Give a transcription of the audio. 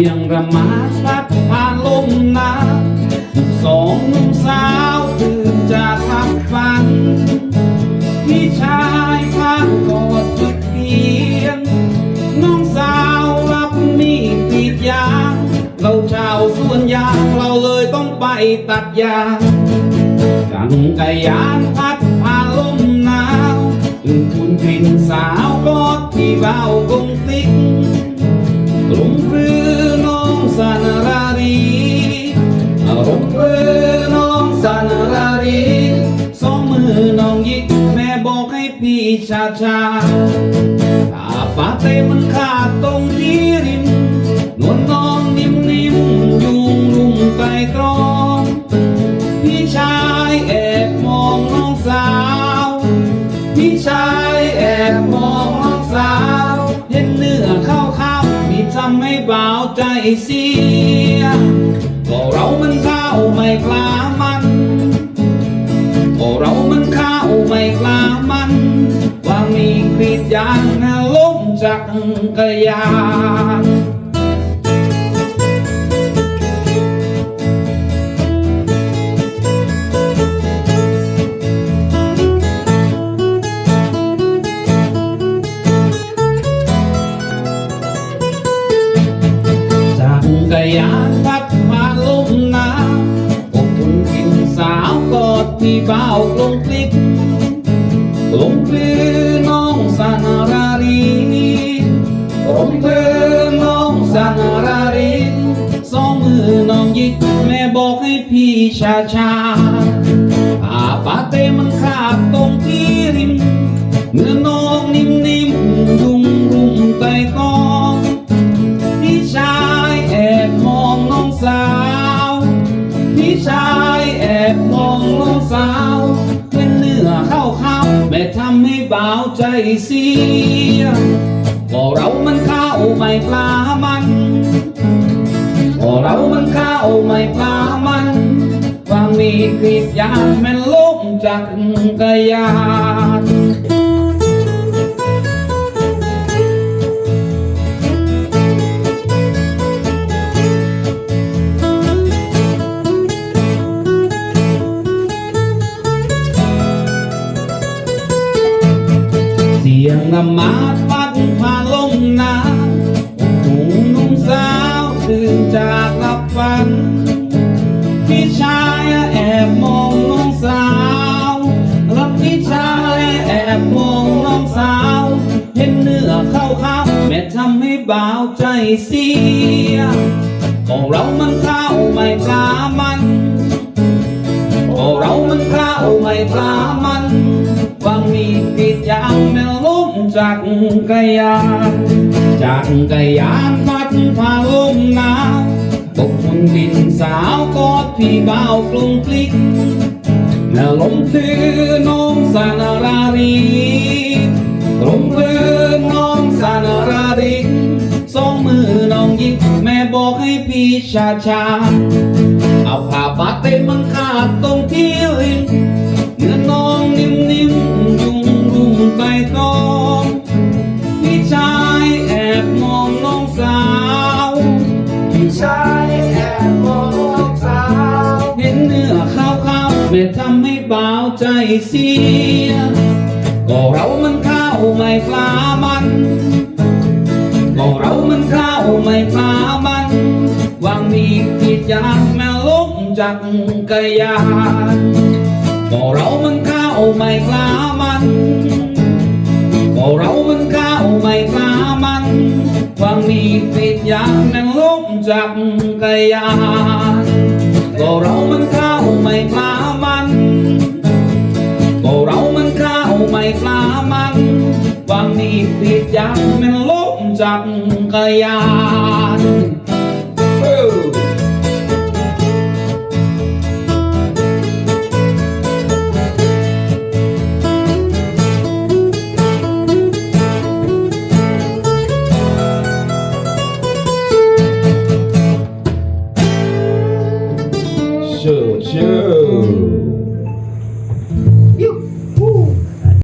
สียงระมาดพัดผ่านลมหนาวสองนุ่มสาวตื่นจากพักฝันพี่ชายข้างกอดจุดเทียน น้องสาวรับมีดกรีดยางเราชาวสวนยางเราเลยต้องไปตัดยางจังกะยานพัดพาลมหนาวตื่นคุณกลิ่นสาวกอดที่เบากง ชาชาถ้าปาเต้มันขาดตรงที่ริมนวลน้องนิ่มนิ่มๆยุงรุมไกลตรองพี่ชายแอบมองน้องสาวพี่ชายแอบมองน้องสาว เห็นเนื้อข้าวข้าวพี่ทำให้เบาใจสี ล้มจากกระยานจากกะยานพัดมาลมหนาวอบอุ่นกินสาวกอดที่เบากลงคลิกกลงคลือ ชาชาอาปาเตมันขาดตรงที่ริมเมื่อน้องนิ่มนิ่มรุมรุมไต่ตองพี่ชายแอบมองน้องสาวพี่ชายแอบมองน้องสาวเป็นเนื้อเข้าเข้าแม่ทำให้เบาใจเสียก็เรามันเข้าไม่ปลามันก็เรามันเข้าไม่ปลามัน กรีดยางแม่นลงจากกระยานเสียงน้ำมาดพัดผ่านลมหนาวหูนุ่มสาวตื่นจากหลับฝัน บาวใจเสียก็เรามันเข้าไม่กล้ามันก็เรามันเข้าไม่ปลามันว่ามีติดยางแม่ล้มจากกระยานจากกระยานพัดพาลมหนาวตกบนดินสาวกอดพี่เบาวกลุ่มคลิกแม่ลมคือน้องสานารารีลมคือน้องสา บอกให้พี่ชาชาเอาผ้าปาเต้มันขาดตรงที่ลิ้นเนื้อน้องนิ่มนิ่มๆยุงรุมไก่ตองพี่ชายแอบมองน้องสาวพี่ชายแอบมองน้องสาวเห็นเนื้อขาวขาวๆแม่ทำให้เบาใจเสียก็เรามันข้าวไม่ปลามันก็เรามันข้าวไม่ปลามัน วางมีกิจยางแม่ลงจากกระยานก็เรามันข้าวไม่ปลามันก็เรามันข้าวไม่ปลามันวางมีกิจยางแม่ลงจากกระยานก็เรามันข้าวไม่ปลามันก็เรามันข้าวไม่ปลามันวางมีผิดอย่างแมันลงจากกระยาน